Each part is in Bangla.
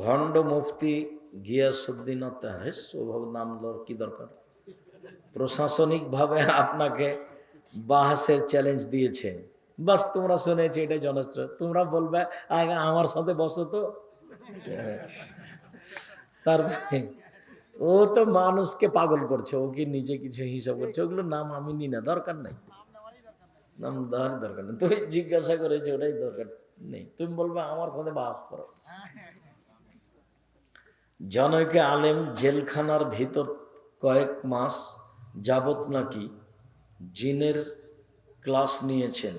ভণ্ড মুফতি গিয়াসুদ্দিন তাহেস ওভাবে নাম কি দরকার? প্রশাসনিকভাবে আপনাকে বাহাসের চ্যালেঞ্জ দিয়েছে বাস, তোমরা শুনেছি এটা জনস্ত্র তোমরা বলবে, আগে আমার সাথে বসো তো। তারপরে ও তো মানুষকে পাগল করছে, ও কি নিজে কিছু হিসাব করছে? ওগুলো নাম আমি নি না, দরকার নাই। নাম দেওয়ার দরকার নেই। তুমি জিজ্ঞাসা করেছ, ওটাই দরকার নেই। তুমি বলবে, আমার সাথে বাস করো। জনৈকে আলেম জেলখানার ভিতর কয়েক মাস যাবত নাকি জিনের ক্লাস নিয়েছেন।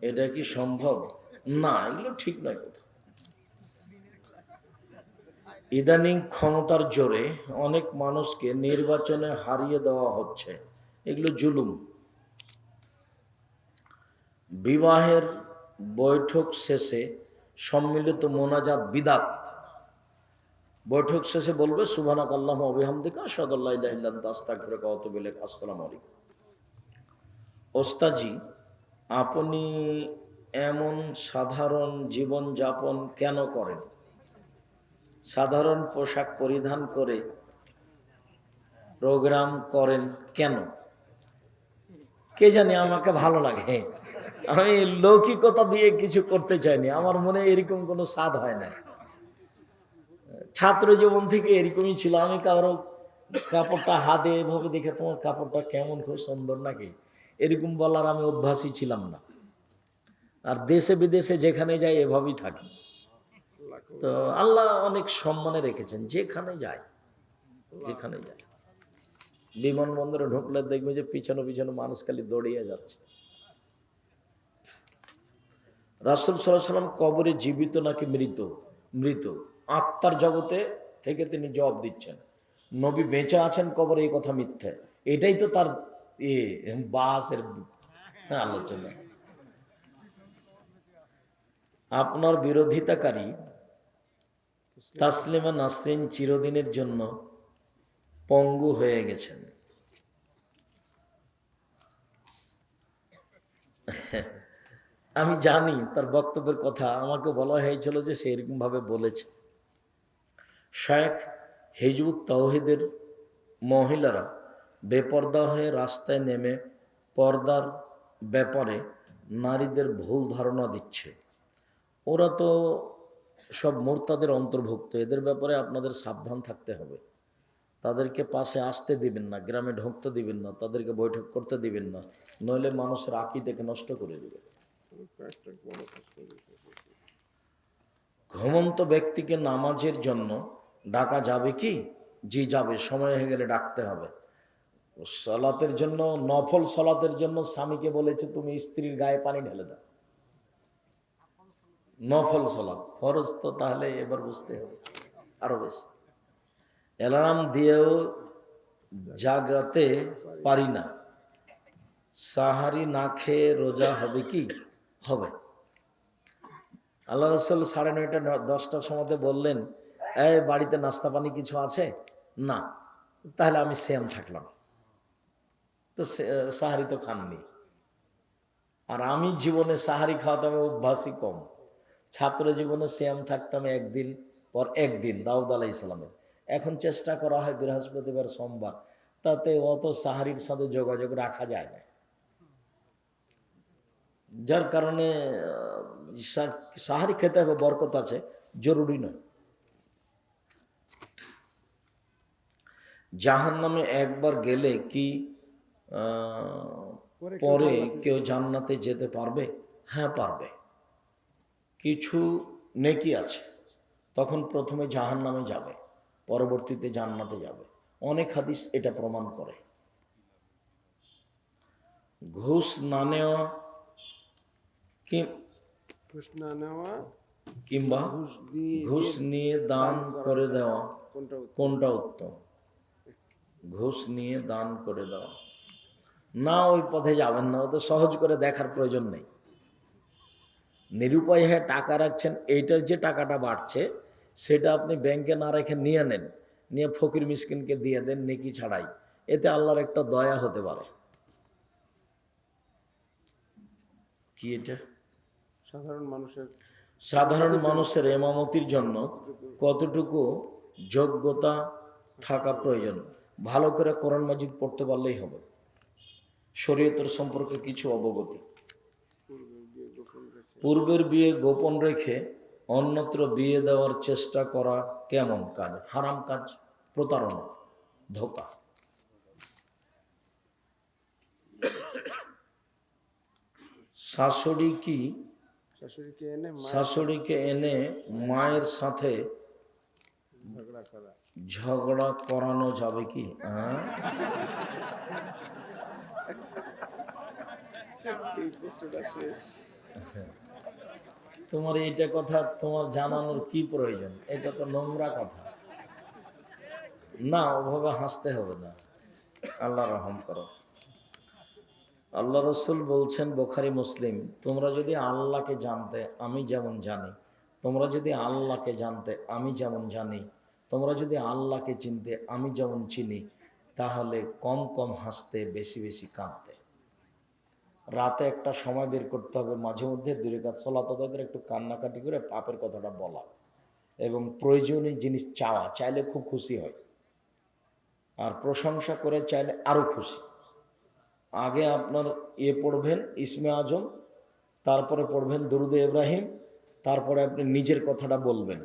এটা কি সম্ভব? না, এগুলো ঠিক নয় কথা। ইদানিং ক্ষমতার জোরে অনেক মানুষকে নির্বাচনে হারিয়ে দেওয়া হচ্ছে। এগুলো জুলুম। বিবাহের বৈঠক শেষে সম্মিলিত মোনাজাত বিদাত। বৈঠক শেষে বলবে সুবহানাক আল্লাহ অবিহামদিকা সদল্লাহ আলাইকুম। ওস্তাজি আপনি এমন সাধারণ জীবন যাপন কেন করেন? সাধারণ পোশাক পরিধান করে প্রোগ্রাম করেন কেন? কে জানি, আমাকে ভালো লাগে। আমি লৌকিকতা দিয়ে কিছু করতে চাইনি। আমার মনে এরকম কোনো স্বাদ হয় না ছাত্র জীবন থেকে এরকমই ছিল। আমি কারও কাপড়টা হাতে এভাবে দেখে তোমার কাপড়টা কেমন খুব সুন্দর নাকি? এরকম বলার আমি অভ্যাসই ছিলাম না। আর দেশে বিদেশে যেখানে যাই এভাবেই থাকি। তো আল্লাহ অনেক সম্মানে রেখেছেন, যেখানে যায় যেখানে যায় বিমানবন্দরে ঢুকলে দেখবে যে পিছনে পিছনে মানুষ খালি দৌড়িয়ে যাচ্ছে। রাসুল সাল্লাহ সাল্লাম কবরে জীবিত নাকি মৃত? মৃত। আত্মার জগতে থেকে তিনি জবাব দিচ্ছেন। নবী বেঁচে আছেন কবর এই কথা মিথ্যে। এটাই তো তার এ বাসের আলোচনা। আপনার বিরোধিতাকারী তাসলিমা নাসরিন চিরদিনের জন্য পঙ্গু হয়ে গেছেন। আমি জানি তার বক্তব্যের কথা আমাকে বলা হয়েছিল যে সে এরকমভাবে বলেছে। শেখ হিজবুত তাওহিদের মহিলারা বেপর্দা হয়ে রাস্তায় নেমে পর্দার ব্যাপারে নারীদের ভুল ধারণা দিচ্ছে। ওরা তো সব মোরতাদের অন্তর্ভুক্ত, এদের ব্যাপারে আপনাদের সাবধান থাকতে হবে। তাদেরকে পাশে আসতে দিবেন না, গ্রামে ঢুকতে দিবেন না, তাদেরকে বৈঠক করতে দিবেন না, নইলে মানুষের আকিদেরকে নষ্ট করে দেবে। ঘুমন্ত ব্যক্তিকে নামাজের জন্য ডাকা যাবে কি? জি যাবে, সময় হয়ে গেলে ডাকতে হবে। সলাতের জন্য, নফল সলাতের জন্য স্বামীকে বলেছে, তুমি স্ত্রীর গায়ে পানি ঢেলে দাও। নফল সলাৎ, ফরজ তো তাহলে এবার বুঝতে হবে, আরও বেশি। অ্যালার্ম দিয়েও জাগাতে পারি না। সাহারি না খেয়ে রোজা হবে কি? হবে। আল্লাহ রসল সাড়ে নয়টা, দশটার সময় বললেন এই বাড়িতে নাস্তা পানি কিছু আছে? না। তাহলে আমি সেম থাকলাম। তো সাহারি তো খাননি। আর আমি জীবনে সাহারি খাওয়াতে আমি অভ্যাসই কম। ছাত্র জীবনে সেম থাকতাম একদিন পর একদিন, দাউদ আলাহ ইসলামের এখন চেষ্টা করা হয় বৃহস্পতিবার, সোমবার। তাতে অত সাহারির সাথে যোগাযোগ রাখা যায় না। যার কারণে সাহারি খেতে হবে, বরকত আছে, জরুরি নয়। জাহান নামে একবার গেলে কি পরে কেউ জান্নাতে যেতে পারবে? হ্যাঁ পারবে। কিছু নেকি আছে। তখন প্রথমে জাহান নামে যাবে পরবর্তীতে জান্নাতে যাবে। অনেক হাদিস এটা প্রমাণ করে। ঘুষ না নেওয়া কি? ঘুষ না নেওয়া কিংবা ঘুষ নিয়ে দান করে দেওয়া কোনটা উত্তম? ঘুষ নিয়ে দান করে দেওয়া না ওই পথে যাবেন না ওদের সহজ করে দেখার প্রয়োজন নেই। নিরুপায় হয়ে টাকা রাখছেন এইটার যে টাকাটা বাড়ছে সেটা আপনি ব্যাংকে না রেখে নিয়ে নেন নিয়ে ফকির মিসকিনকে দিয়ে দেন নেকি ছাড়াই। এতে আল্লাহর একটা দয়া হতে পারে। কি এটা? সাধারণ মানুষের সাধারণ মানুষের এমামতির জন্য কতটুকু যোগ্যতা থাকা প্রয়োজন? ভালো করে কোরআন মাজিদ পড়তে পারলেই হবে। শরীয়তের সম্পর্কে কিছু অবগতি। পূর্বের বিয়ে গোপন রেখে অন্যত্র বিয়ে দেওয়ার চেষ্টা করা কেমন কাজ? হারাম কাজ প্রতারণা ধোকা। শাশুড়ি কি? শাশুড়িকে এনে মায়ের সাথে ঝগড়া করা। ঝগড়া করানো যাবে কি? হ্যাঁ? তোমার এইটা কথা তোমার জানানোর কি প্রয়োজন? এটা তো নোংরা কথা। না, ওভাবে হাসতে হবে না। আল্লাহ রহম করো। আল্লাহ রসুল বলছেন, বোখারি মুসলিম, তোমরা যদি আল্লাহকে জানতে, আমি যেমন জানি। তোমরা যদি আল্লাহকে জানতে, আমি যেমন জানি তোমরা যদি আল্লাহকে চিনতে, আমি যেমন চিনি, তাহলে কম কম হাসতে, বেশি বেশি কাঁদতে। রাতে একটা সময় বের করতে হবে, মাঝে মধ্যে দূরে কাজ করে একটু কান্নাকাটি করে পাপের কথাটা বলা। এবং প্রয়োজনীয় জিনিস চাওয়া, চাইলে খুব খুশি হয়। আর প্রশংসা করে চাইলে আরও খুশি। আগে আপনার ইয়ে পড়বেন, ইসমে আজম, তারপরে পড়বেন দরুদে ইব্রাহিম, তারপরে আপনি নিজের কথাটা বলবেন।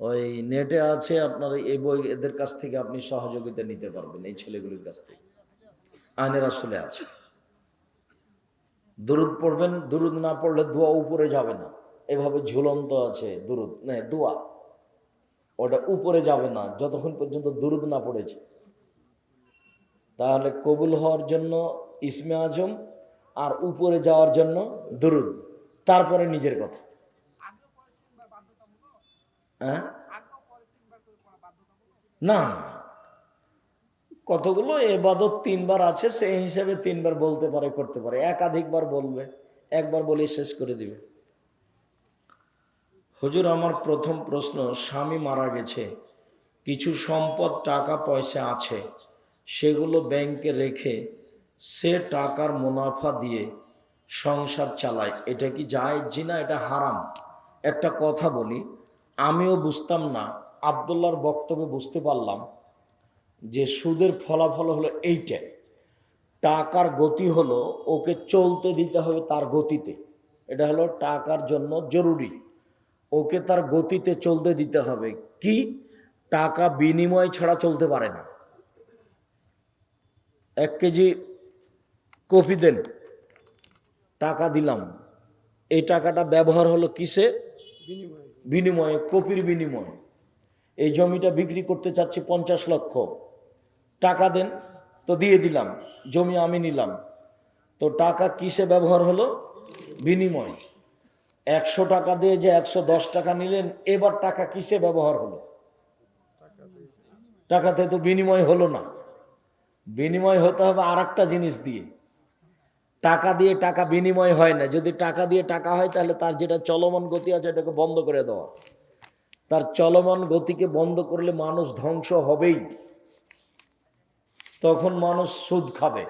ওই নেটে আছে আপনার এই বই, এদের কাছ থেকে আপনি সহযোগিতা নিতে পারবেন এই ছেলেগুলির কাছ থেকে। আইনের আসলে আছে। দুরুদ পড়বেন, দুরুদ না পড়লে দোয়া উপরে যাবে না। এভাবে ঝুলন্ত আছে দুরুদ, না, দোয়া। ওটা উপরে যাবে না, যতক্ষণ পর্যন্ত দুরুদ না পড়েছে। তাহলে কবুল হওয়ার জন্য ইসমে আজম, আর উপরে যাওয়ার জন্য দুরুদ, তারপরে নিজের কথা। হ্যাঁ? না কতগুলো? এবাদত তিনবার আছে, সেই হিসাবে তিনবার বলতে পারে, করতে পারে। একাধিকবার বলবে, একবার বলে শেষ করে দিবে। হুজুর, আমার প্রথম প্রশ্ন, স্বামী মারা গেছে, কিছু সম্পদ, টাকা, পয়সা আছে, সেগুলো ব্যাংকে রেখে সে টাকার মুনাফা দিয়ে সংসার চালায়। এটা কি যায় জি না এটা হারাম। একটা কথা বলি আমিও বুঝতাম না, আবদুল্লাহর বক্তব্যে বুঝতে পারলাম যে সুদের ফলাফল হলো এইটা। টাকার গতি হলো ওকে চলতে দিতে হবে তার গতিতে। এটা হলো টাকার জন্য জরুরি। ওকে তার গতিতে চলতে দিতে হবে। কি? টাকা বিনিময় ছাড়া চলতে পারে না। এক কেজি কফি দেন। টাকা দিলাম। এই টাকাটা ব্যবহার হলো কিসে? বিনিময়। বিনিময়ে, কপির বিনিময়। এই জমিটা বিক্রি করতে চাচ্ছি পঞ্চাশ লক্ষ। টাকা দেন, তো দিয়ে দিলাম, জমি আমি নিলাম। তো টাকা কিসে ব্যবহার হলো? বিনিময়। একশো টাকা দিয়ে যে একশো দশ টাকা নিলেন, এবার টাকা কিসে ব্যবহার হলো? টাকাতে তো বিনিময় হলো না। বিনিময় হতে হবে আর জিনিস দিয়ে। টাকা দিয়ে টাকা বিনিময় হয় না। যদি টাকা দিয়ে টাকা হয়, তাহলে তার যেটা চলমান গতি আছে এটাকে বন্ধ করে দেওয়া। তার চলমান গতিকে বন্ধ করলে মানুষ ধ্বংস হবেই। তখন মানুষ সুদ খাবে।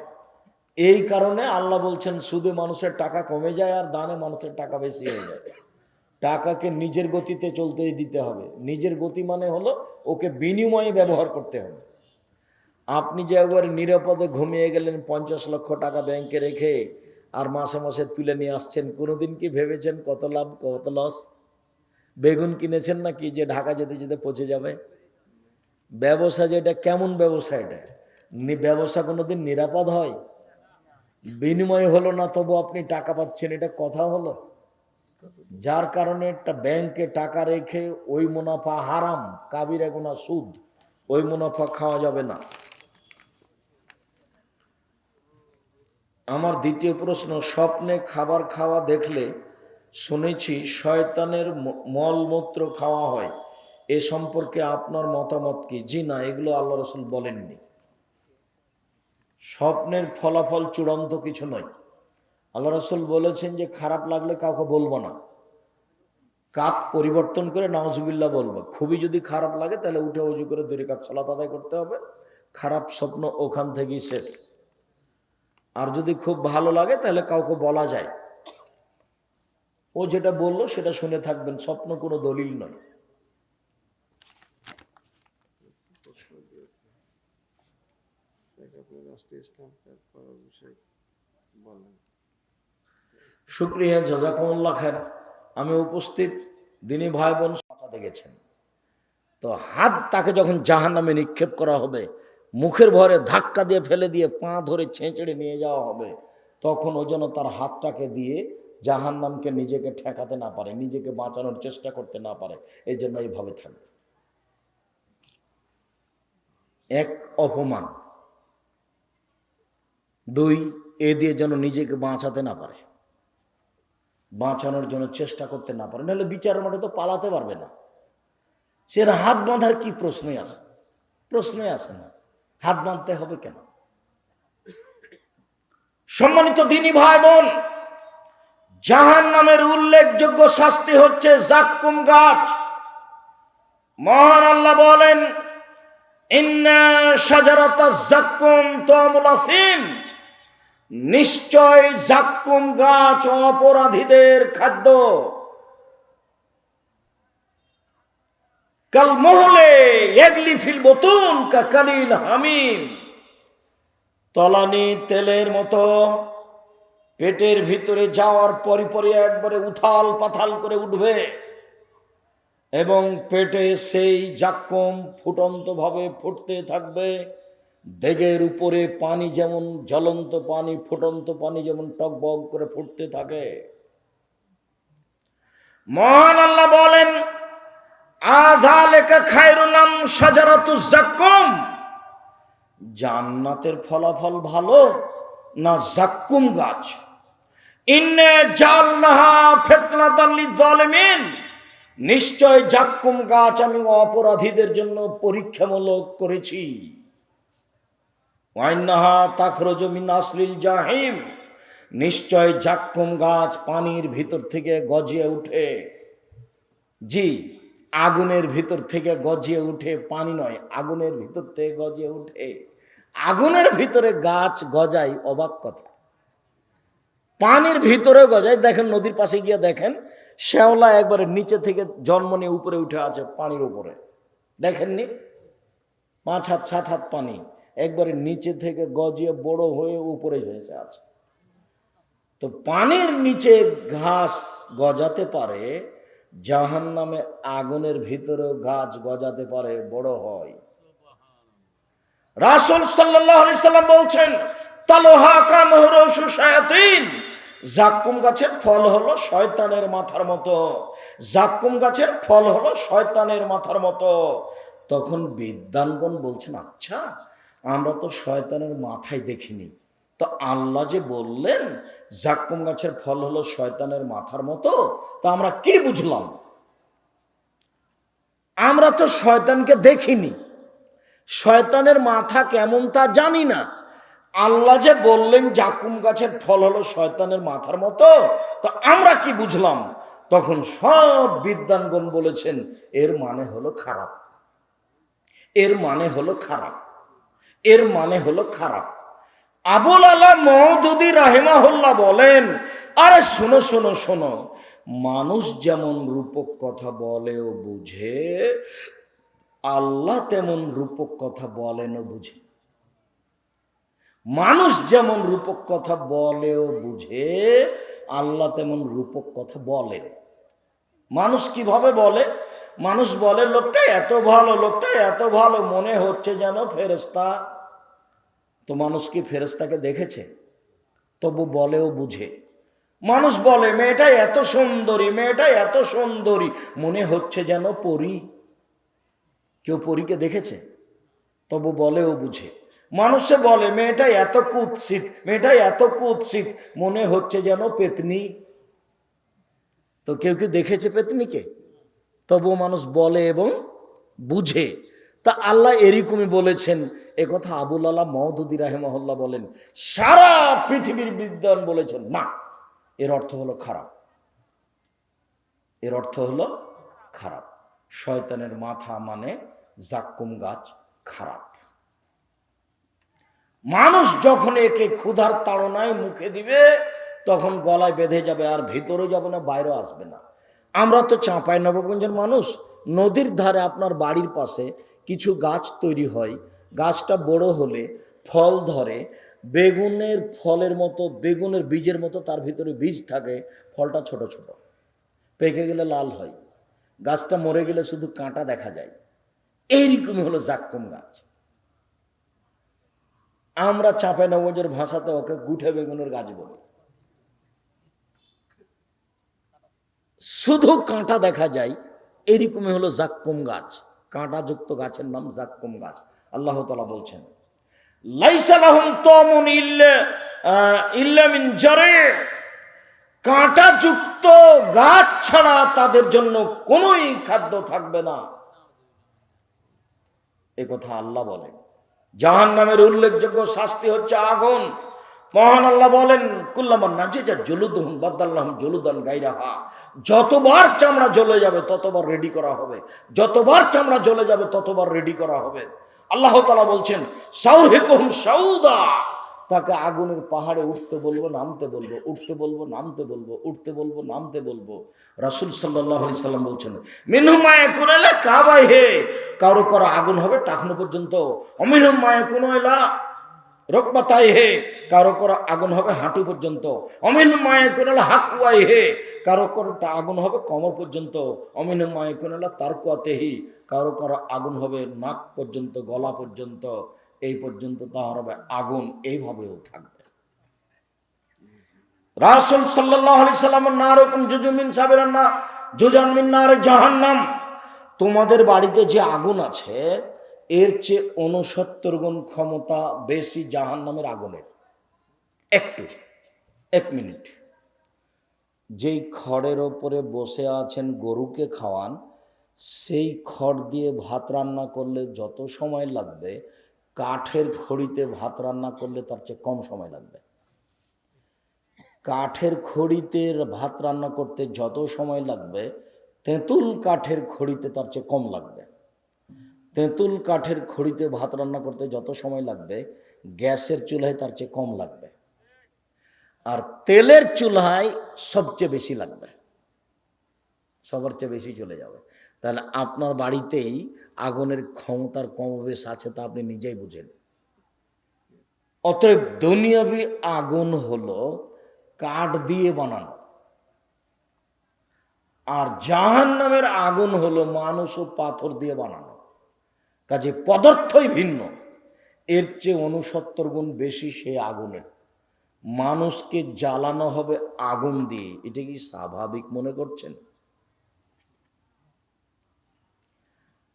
এই কারণে আল্লাহ বলছেন, সুদে মানুষের টাকা কমে যায় আর দানে মানুষের টাকা বেশি হয়ে যায়। টাকাকে নিজের গতিতে চলতে দিতে হবে। নিজের গতি মানে হলো ওকে বিনিময়ে ব্যবহার করতে হবে। আপনি যে একবার নিরাপদে ঘুমিয়ে গেলেন পঞ্চাশ লক্ষ টাকা ব্যাংকে রেখে আর মাসে মাসে তুলে নিয়ে আসছেন, কোনোদিন কি ভেবেছেন কত লাভ, কত লস বেগুন কিনেছেন না কি যে ঢাকা যেতে যেতে পচে যাবে? ব্যবসা যেটা কেমন ব্যবসা এটা? ব্যবসা কোনোদিন নিরাপদ হয়? বিনিময় হলো না, তবু আপনি টাকা পাচ্ছেন, এটা কথা হলো? যার কারণে একটা ব্যাংকে টাকা রেখে ওই মুনাফা হারাম, কাবিরা গোনা সুদ, ওই মুনাফা খাওয়া যাবে না। আমার দ্বিতীয় প্রশ্ন, স্বপ্নে খাবার খাওয়া দেখলে শুনেছি শয়তানের মলমূত্র খাওয়া হয়। এ সম্পর্কে আপনার মতামত কি? জি না, এগুলো আল্লাহ রসুল বলেননি। স্বপ্নের ফলাফল চূড়ান্ত কিছু নয়। আল্লাহ রসুল বলেছেন যে, খারাপ লাগলে কাউকে বলব না। কাত পরিবর্তন করে নাউজুবিল্লাহ বলব। খুবই যদি খারাপ লাগে, তাহলে উঠে উজু করে দুই কাজ চলা আদায় করতে হবে। খারাপ স্বপ্ন ওখান থেকেই শেষ। আর যদি খুব ভালো লাগে, তাহলে কাউকে বলা যায়। ও যেটা বলল, সেটা শুনে থাকবেন, স্বপ্ন কোনো দলিল নয়। বলেন শুক্রিয়া খান আমি উপস্থিত, দিনী ভাই বোন বাঁচাতে গেছেন তো হাত তাকে যখন জাহান নামে নিক্ষেপ করা হবে মুখের ভরে ধাক্কা দিয়ে ফেলে দিয়ে পা ধরে ছেঁচড়ে নিয়ে যাওয়া হবে। তখন ও যেন তার হাতটাকে দিয়ে জাহান নামকে নিজেকে ঠেকাতে না পারে, নিজেকে বাঁচানোর চেষ্টা করতে না পারে। এই জন্য এইভাবে থাকবে। এক, অপমান। দুই, এ দিয়ে যেন নিজেকে বাঁচাতে না পারে। বাঁচানোর জন্য চেষ্টা করতে না পারে। নাহলে বিচারের মাঠে তো পালাতে পারবে না। সে হাত বাঁধার কি প্রশ্নই আসে? প্রশ্নই আসে না। হাত বাঁধতে হবে কেন? সম্মানিত দিনী ভাই বোন জাহান নামের উল্লেখযোগ্য শাস্তি হচ্ছে জাক্কুম গাছ। মহান আল্লাহ বলেন নিশ্চয় জাক্কুম গাছ অপরাধীদের খাদ্য। কাল মহলে এগলি ফিল বতুন কা কালিল হামিম। তলানি তেলের মতো পেটের ভিতরে যাওয়ার পরই পরই একবারে উথাল পাথাল করে উঠবে এবং পেটে সেই জাক্কম ফুটন্তভাবে ফুটতে থাকবে। দেগের উপরে পানি যেমন জ্বলন্ত পানি, ফুটন্ত পানি যেমন টকবক করে ফুটতে থাকে। মহান আল্লাহ বলেন আধা লেখা সাজারাতু জাক্কুম। জান্নাতের ফলাফল ভালো না জাক্কুম গাছ? ইন্নে জালনাহা ফিতনাতাল্লি জালিমিন নিশ্চয় জাক্কুম গাছ আমি অপরাধীদের জন্য পরীক্ষামূলক করেছি। ওয়াইনাহা তাখরজ মিন আসলিল জাহিম। নিশ্চয় জাক্কুম গাছ পানির ভিতর থেকে গজিয়ে উঠে। জি আগুনের ভিতর থেকে গজিয়ে উঠে, পানি নয়, আগুনের ভিতর থেকে গজিয়ে উঠে। আগুনের ভিতরে গাছ গজায় অবাক কথা। পানির ভিতরে গজায়, দেখেন নদীর পাশে গিয়ে দেখেন, শ্যাওলা একবারে নিচে থেকে জন্ম নিয়ে উপরে উঠে আছে পানির উপরে। দেখেননি? পাঁচ হাত, সাত হাত পানি একবারে নিচে থেকে গজিয়ে বড় হয়ে উপরে হয়েছে আছে। তো পানির নিচে ঘাস গজাতে পারে জাহান নামে আগুনের ভিতরেও গাছ গজাতে পারে, বড় হয়। রাসুল সাল্লাহ আলি সাল্লাম বলছেন শায়াতিন? গাছের ফল হলো শয়তানের মাথার মতো। জাক্কুম গাছের ফল হলো শয়তানের মাথার মতো। তখন বিদ্যানগণ বলছেন আচ্ছা আমরা তো শয়তানের মাথায় দেখিনি। তো আল্লাহ যে বললেন, জাক্কুম গাছের ফল হলো শয়তানের মাথার মতো, তা আমরা কি বুঝলাম? আমরা তো শয়তানকে দেখিনি। শয়তানের মাথা কেমন তা জানি না। আল্লাহ যে বললেন জাকুম গাছের ফল হলো শয়তানের মাথার মতো, তো আমরা কি বুঝলাম? তখন সব বিদ্যানগণ বলেছেন, এর মানে হলো খারাপ। এর মানে হলো খারাপ। এর মানে হলো খারাপ। আবুল আলা মহদুদি রাহেমাহুল্লাহ বলেন, আরে শোনো শোনো শোনো, মানুষ যেমন রূপক কথা বলে ও বুঝে, আল্লাহ তেমন রূপক কথা বলেন ও বুঝে। মানুষ যেমন রূপক কথা বলে ও বুঝে, আল্লাহ তেমন রূপক কথা বলেন। মানুষ কীভাবে বলে? মানুষ বলে, লোকটা এত ভালো, লোকটা এত ভালো, মনে হচ্ছে যেন ফেরেস্তা তো মানুষ কি ফেরেস্তাকে দেখেছে? তবু বলেও বুঝে। মানুষ বলে, মেয়েটা এত সুন্দরী, মেয়েটা এত সুন্দরী। মনে হচ্ছে যেন পরী। কেউ পরীকে দেখেছে? তবু বলেও বুঝে। মানুষে বলে, মেয়েটা এত কুৎসিত, মেয়েটা এত কুৎসিত। মনে হচ্ছে যেন পেতনি। তো কেউ কি দেখেছে পেতনিকে? তবু মানুষ বলে এবং বুঝে। তা আল্লাহ এরকমই বলেছেন। কথা আবুল আল্লাহ মহদুদি রাহেমহল্লা বলেন, সারা পৃথিবীর বিদ্যান বলেছেন, না, এর অর্থ হলো খারাপ। এর অর্থ হলো খারাপ। শয়তানের মাথা মানে জাক্কুম গাছ, খারাপ। মানুষ যখন একে ক্ষুধার তাড়নায় মুখে দিবে, তখন গলায় বেঁধে যাবে আর ভিতরে যাবে না বাইরেও আসবে না। আমরা তো চাঁপাই নবগঞ্জের মানুষ, নদীর ধারে আপনার বাড়ির পাশে কিছু গাছ তৈরি হয়। গাছটা বড় হলে ফল ধরে। বেগুনের ফলের মতো, বেগুনের বীজের মতো তার ভিতরে বীজ থাকে। ফলটা ছোট ছোট। পেকে গেলে লাল হয়। গাছটা মরে গেলে শুধু কাঁটা দেখা যায়। এইরকমই হলো জাক্কুম গাছ। আমরা চাঁপাই নবজের ভাষাতে ওকে গুঠে বেগুনের গাছ বলি। শুধু কাঁটা দেখা যায় এরকমই হলো জাক্কুম গাছ। কাঁটাযুক্ত গাছের নাম জাক্কুম গাছ। আল্লাহ তালা বলছেন লাইসালাহুম তমন ইল্লা আহ, ইল্লা মিন জারে কাঁটাযুক্ত গাছ ছাড়া তাদের জন্য কোনোই খাদ্য থাকবে না। এ কথা আল্লাহ বলেন। জাহান নামের উল্লেখযোগ্য শাস্তি হচ্ছে আগুন। মহান আল্লাহ বলেন কুল্লামান যে যা জলুদহম বাদাল্লাহম জলুদান গাইরাহা যতবার চামড়া জ্বলে যাবে, ততবার রেডি করা হবে। যতবার চামড়া জ্বলে যাবে, ততবার রেডি করা হবে। আল্লাহ তালা বলছেন সাউহেকহম সাউদা। তাকে আগুনের পাহাড়ে উঠতে বলব, নামতে বলব, উঠতে বলব, নামতে বলব, উঠতে বলব, নামতে বলব। রাসুল সাল্লাহ সাল্লাম বলছেন মিনহু মায়ে কুনালে কাবাই হে কারও করা আগুন হবে টাকনো পর্যন্ত। অমিনহু মায়ে কুনাইলা রকবাতাই হে, কারও করা আগুন হবে হাঁটু পর্যন্ত। অমিন মায়ে কোনালা হাকুয়াই হে, কারও করটা আগুন হবে কমর পর্যন্ত। অমিন মায়ে কোনালা তারকুয়াতেহি কারও করা আগুন হবে নাক পর্যন্ত, গলা পর্যন্ত। এই পর্যন্ত তাহার হবে আগুন, এইভাবেও থাকবে। রাসুল সাল্লাহ আলি সাল্লামের না রকম জুজুমিন সাবের না জুজান মিন্নার জাহান্নাম। তোমাদের বাড়িতে যে আগুন আছে এর চেয়ে উনসত্তর গুণ ক্ষমতা বেশি জাহান নামের আগুনের। একটু, এক মিনিট। যেই খড়ের ওপরে বসে আছেন গরুকে খাওয়ান, সেই খড় দিয়ে ভাত রান্না করলে যত সময় লাগবে, কাঠের খড়িতে ভাত রান্না করলে তার চেয়ে কম সময় লাগবে। কাঠের খড়িতে ভাত রান্না করতে যত সময় লাগবে, তেঁতুল কাঠের খড়িতে তার চেয়ে কম লাগবে। তেঁতুল কাঠের খড়িতে ভাত রান্না করতে যত সময় লাগবে, গ্যাসের চুলায় তার চেয়ে কম লাগবে। আর তেলের চুলায় সবচেয়ে বেশি লাগবে। সবার চেয়ে বেশি চলে যাবে। তাহলে আপনার বাড়িতেই আগুনের ক্ষমতার কমবেশ আছে তা আপনি নিজেই বুঝেন। অতএব দুনিয়াবি আগুন হলো কাঠ দিয়ে বানানো। আর জাহান নামের আগুন হলো মানুষ ও পাথর দিয়ে বানানো। কাজে পদার্থই ভিন্ন। এর চেয়ে অনুসত্তর গুণ বেশি সে আগুনের। মানুষকে জ্বালানো হবে আগুন দিয়ে। এটা কি স্বাভাবিক মনে করছেন?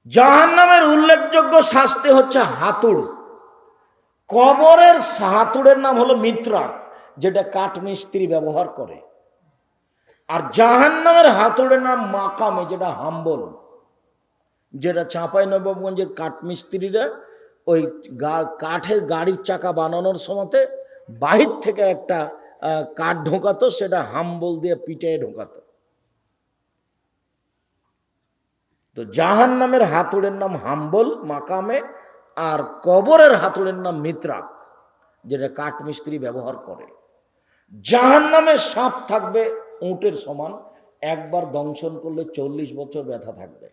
জাহান নামের উল্লেখযোগ্য শাস্তি হচ্ছে হাতুড়। কবরের হাতুড়ের নাম হলো মিত্রাক, যেটা কাঠমিস্ত্রি ব্যবহার করে। আর জাহান নামের হাতুড়ের নাম মাকামে, যেটা হাম্বল। যেটা চাঁপাই নবাবগঞ্জের কাঠমিস্ত্রিরা ওই কাঠের গাড়ির চাকা বানানোর সময়তে বাহির থেকে একটা কাঠ ঢোকাতো, সেটা হাম্বল দিয়ে পিঠে ঢোকাতো। তো জাহান নামের হাতুড়ের নাম হাম্বল মাকামে, আর কবরের হাতুড়ের নাম মিত্রাক, যেটা কাঠমিস্ত্রি ব্যবহার করে। জাহান নামের সাপ থাকবে, উঁটের সমান, একবার দংশন করলে চল্লিশ বছর ব্যথা থাকবে।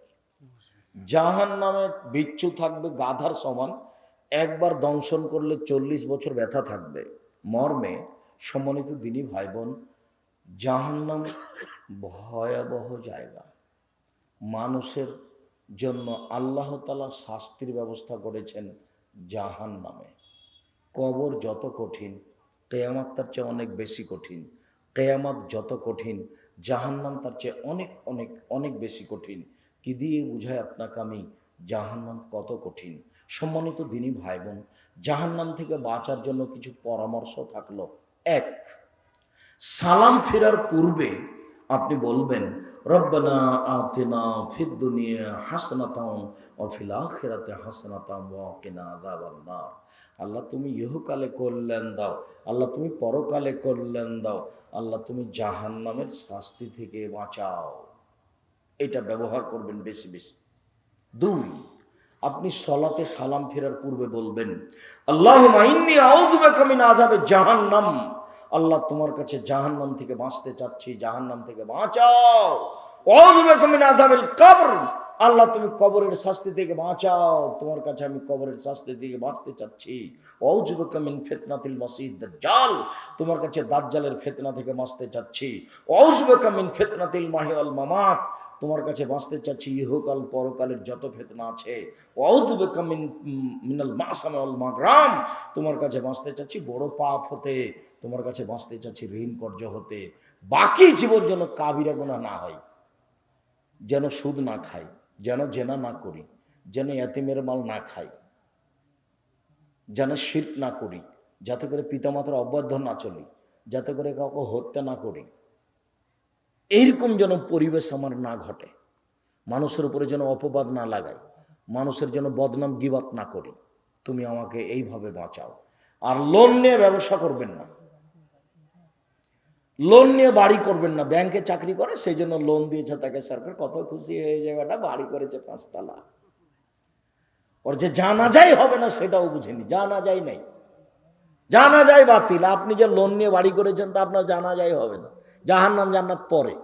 জাহান নামে বিচ্ছু থাকবে গাধার সমান, একবার দংশন করলে চল্লিশ বছর ব্যথা থাকবে। মর্মে সম্মানিত দিনী ভাই বোন জাহান্নাম ভয়াবহ জায়গা। মানুষের জন্য আল্লাহ তালা শাস্তির ব্যবস্থা করেছেন জাহান নামে। কবর যত কঠিন, কেয়ামাত তার চেয়ে অনেক বেশি কঠিন। কেয়ামাত যত কঠিন জাহান্নাম তার চেয়ে অনেক অনেক অনেক বেশি কঠিন। কি দিয়ে বুঝায় আপনাকে আমি জাহান্নাম? কত কঠিন। সম্মানিত দিনী ভাই বোন জাহান্নাম থেকে বাঁচার জন্য কিছু পরামর্শ থাকল। এক, সালাম ফেরার পূর্বে আপনি বলবেন, রব্বানা আতিনা ফিদ দুনিয়া হাসনাতাম ও ফিল আখিরাতে হাসনাতাম ওয়া কিনা নার। আল্লাহ তুমি ইহকালে কল্যাণ দাও, আল্লাহ তুমি পরকালে কল্যাণ দাও, আল্লাহ তুমি জাহান্নামের শাস্তি থেকে বাঁচাও। এটা ব্যবহার করবেন বেশি বেশি। দুই, আপনি সলাতে সালাম ফেরার পূর্বে বলবেন আল্লাহ আজাবে জাহান নাম জাহান্নাম। আল্লাহ তোমার কাছে জাহান্নাম থেকে বাঁচতে চাচ্ছি, জাহান্নাম থেকে বাঁচাও। আউযু বিকা মিন কবর। আল্লাহ, তুমি কবরের শাস্তি থেকে বাঁচাও। তোমার কাছে আমি কবরের শাস্তি থেকে বাঁচতে চাচ্ছি। আউযু বিকা মিন ফিতনাতিল মাসিহ দাজ্জাল। তোমার কাছে দাজ্জালের ফেতনা থেকে বাঁচতে চাচ্ছি। আউযু বিকা মিন ফিতনাতিল মাহি ওয়াল মামাত। তোমার কাছে বাঁচতে চাচ্ছি। ইহকাল পরকালের যত ফেতনা আছে। মিন, মিনাল তোমার কাছে বাঁচতে চাচ্ছি বড় পাপ হতে। তোমার কাছে বাঁচতে চাচ্ছি ঋণ কর্য হতে। বাকি জীবন যেন কাবিরা গুনাহ না হয়। যেন সুদ না খাই যেন জেনা না করি, যেন এতিমের মাল না খাই, যেন শিল্প না করি, যাতে করে পিতামাতার অবাধ্য না চলি, যাতে করে কাউকে হত্যা না করি। এইরকম যেন পরিবেশ আমার না ঘটে, মানুষের উপরে যেন অপবাদ না লাগাই, মানুষের যেন বদনাম গিবাত না করি, তুমি আমাকে এইভাবে বাঁচাও। আর লোন নিয়ে ব্যবসা করবেন না। লোন নিয়ে বাড়ি করবেন না। ব্যাংকে চাকরি করে সেই জন্য লোন দিয়েছে তাকে সরকার। কত খুশি হয়ে যায় বেটা বাড়ি করেছে পাঁচতলা। ওর যে জানা যায় হবে না, সেটাও বুঝিনি। জানা যায় নাই। জানা যায় বাতিল। আপনি যে লোন নিয়ে বাড়ি করেছেন, তা আপনার জানা যায় হবে না। জাহান নাম জান্নাত পরে।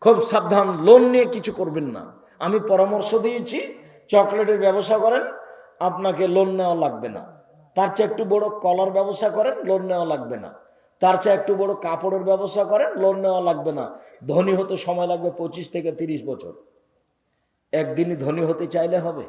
খুব সাবধান। লোন নিয়ে কিছু করবেন না। আমি পরামর্শ দিয়েছি, চকলেটের ব্যবসা করেন, আপনাকে লোন নেওয়া লাগবে না। তার চেয়ে একটু বড় কলার ব্যবসা করেন লোন নেওয়া লাগবে না। তার চেয়ে একটু বড় কাপড়ের ব্যবসা করেন লোন নেওয়া লাগবে না। ধনী হতে সময় লাগবে পঁচিশ থেকে তিরিশ বছর। একদিনই ধনী হতে চাইলে হবে।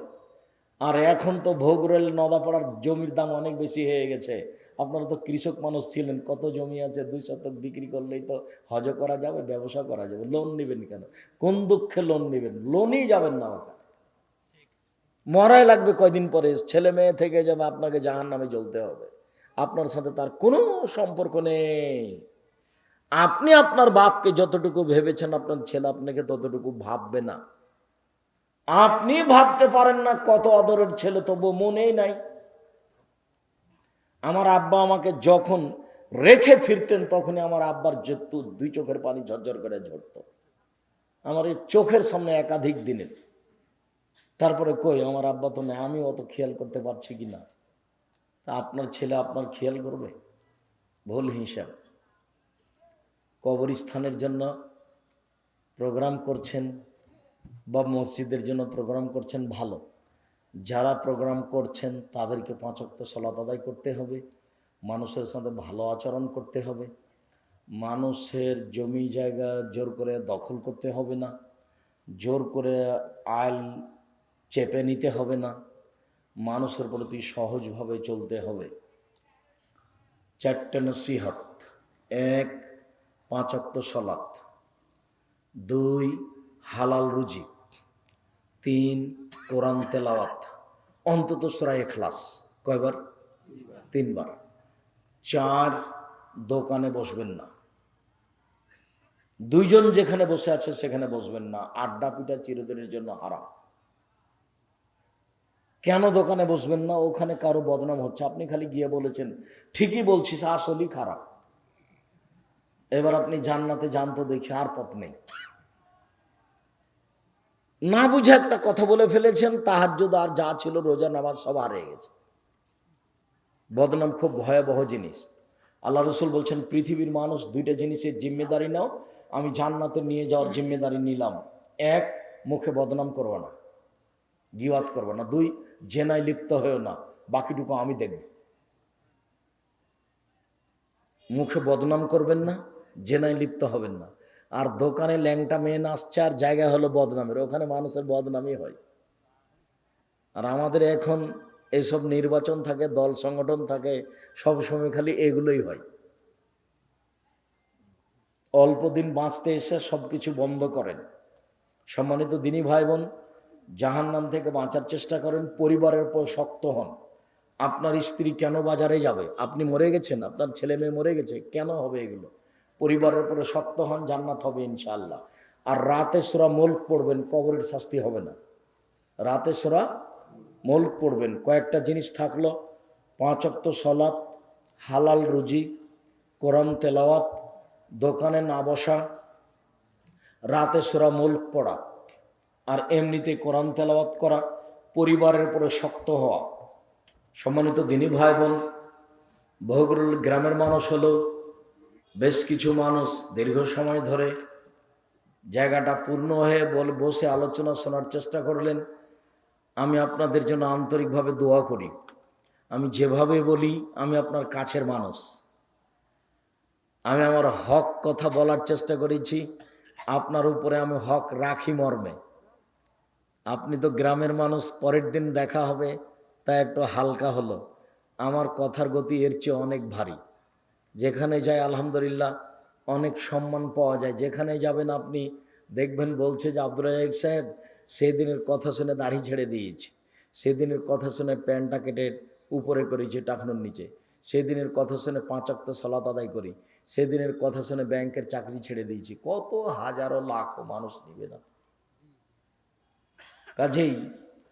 আর এখন তো ভোগ রেল নদাপাড়ার জমির দাম অনেক বেশি হয়ে গেছে। আপনারা তো কৃষক মানুষ ছিলেন, কত জমি আছে, দুই শতক বিক্রি করলেই তো হজ করা যাবে, ব্যবসা করা যাবে। লোন নেবেন কেন? কোন দুঃখে লোন নেবেন? লোনই যাবেন না ওখানে। মরাই লাগবে কয়দিন পরে, ছেলে মেয়ে থেকে যাবে, আপনাকে জাহান নামে জ্বলতে হবে। আপনার সাথে তার কোনো সম্পর্ক নেই। আপনি আপনার বাপকে যতটুকু ভেবেছেন, আপনার ছেলে আপনাকে ততটুকু ভাববে না। আপনি ভাবতে পারেন না কত আদরের ছেলে তবু মনেই নাই। আমার আব্বা আমাকে যখন রেখে ফিরতেন, তখনই আমার আব্বার যেতু দুই চোখের পানি ঝরঝর করে ঝরত। আমার এই চোখের সামনে একাধিক দিনের। তারপরে কই, আমার আব্বা তো নেই আমি অত খেয়াল করতে পারছি কি না? তা আপনার ছেলে আপনার খেয়াল করবে? ভুল হিসাব। কবরস্থানের জন্য প্রোগ্রাম করছেন বা মসজিদের জন্য প্রোগ্রাম করছেন ভালো। যারা প্রোগ্রাম করছেন তাদেরকে পাঁচক্ত সলাত আদায় করতে হবে। মানুষের সাথে ভালো আচরণ করতে হবে। মানুষের জমি জায়গা জোর করে দখল করতে হবে না। জোর করে আইল চেপে নিতে হবে না। মানুষের প্রতি সহজভাবে চলতে হবে। চারটে নসিহত। এক পাঁচক্ত সলাত। দুই, হালাল রুজি। তিন, কোরআন তেলাওয়াত। অন্তত সরাই এখলাস কয়বার? তিনবার। চার, দোকানে বসবেন না। দুইজন যেখানে বসে আছে সেখানে বসবেন না। আড্ডা পিটা চিরদিনের জন্য হারাম। কেন দোকানে বসবেন না? ওখানে কারও বদনাম হচ্ছে। আপনি খালি গিয়ে বলেছেন, ঠিকই বলছিস, আসলেই খারাপ। এবার আপনি জান্নাতে জানতো দেখি, আর পথ নেই। না বুঝে একটা কথা বলে ফেলেছেন, তাহাজ্জুদ আর যা ছিল রোজা, নামাজ সব হারিয়ে গেছে। বদনাম খুব ভয়াবহ জিনিস। আল্লাহ রসুল বলছেন, পৃথিবীর মানুষ দুইটা জিনিসের জিম্মেদারি নাও, আমি জান্নাতে নিয়ে যাওয়ার জিম্মেদারি নিলাম। এক, মুখে বদনাম করব না, গিওয়াত করব না। দুই জেনায় লিপ্ত হয়েও না, বাকিটুকু আমি দেখব। মুখে বদনাম করবেন না, জেনায় লিপ্ত হবেন না। আর দোকানে ল্যাংটা মেয়ে নাচছে আর জায়গা হলো বদনামের, ওখানে মানুষের বদনামই হয়। আর আমাদের এখন এসব নির্বাচন থাকে, দল সংগঠন থাকে, সব সময় খালি এগুলোই হয়। অল্প দিন বাঁচতে এসে সব কিছু বন্ধ করেন। সম্মানিত দিনী ভাই বোন জাহান্নাম থেকে বাঁচার চেষ্টা করেন, পরিবারের পর শক্ত হন। আপনার স্ত্রী কেন বাজারে যাবে? আপনি মরে গেছেন, আপনার ছেলে মেয়ে মরে গেছে, কেন হবে এগুলো? পরিবারের উপরে শক্ত হন, জান্নাত হবে ইনশাআল্লাহ। আর রাতে সোরা মুল্ক পড়বেন, কবরের শাস্তি হবে না। রাতে সোরা মুল্ক পড়বেন, কয়েকটা জিনিস থাকল। পাঁচ অক্ত সলাৎ, হালাল রুজি, কোরআন তেলাওয়াত, দোকানে না বসা, রাতে সোরা মুল্ক পড়া। আর এমনিতে কোরআন তেলাওয়াত করা পরিবারের উপরে শক্ত হওয়া। সম্মানিত দিনী ভাই বোন বহুগুরুল গ্রামের মানুষ হলো বেশ কিছু মানুষ দীর্ঘ সময় ধরে জায়গাটা পূর্ণ হয়ে বল, বসে আলোচনা শোনার চেষ্টা করলেন। আমি আপনাদের জন্য আন্তরিকভাবে দোয়া করি। আমি যেভাবে বলি, আমি আপনার কাছের মানুষ। আমি আমার হক কথা বলার চেষ্টা করেছি। আপনার উপরে আমি হক রাখি মর্মে। আপনি তো গ্রামের মানুষ, পরের দিন দেখা হবে তাই একটু হালকা হলো। আমার কথার গতি এর চেয়ে অনেক ভারী। যেখানে যায়, আলহামদুলিল্লাহ, অনেক সম্মান পাওয়া যায়। যেখানে যাবেন আপনি, দেখবেন বলছে যে আব্দুল রাজাক সাহেব, সেদিনের কথা শুনে দাড়ি ছেড়ে দিয়েছি। সেদিনের কথা শুনে প্যান্টটা কেটে উপরে করেছে টাকনোর নিচে। সেদিনের কথা শুনে পাঁচক্ত সলাত আদায় করি। সেদিনের কথা শুনে ব্যাংকের চাকরি ছেড়ে দিয়েছি। কত হাজারো লাখো মানুষ নিবে না। কাজেই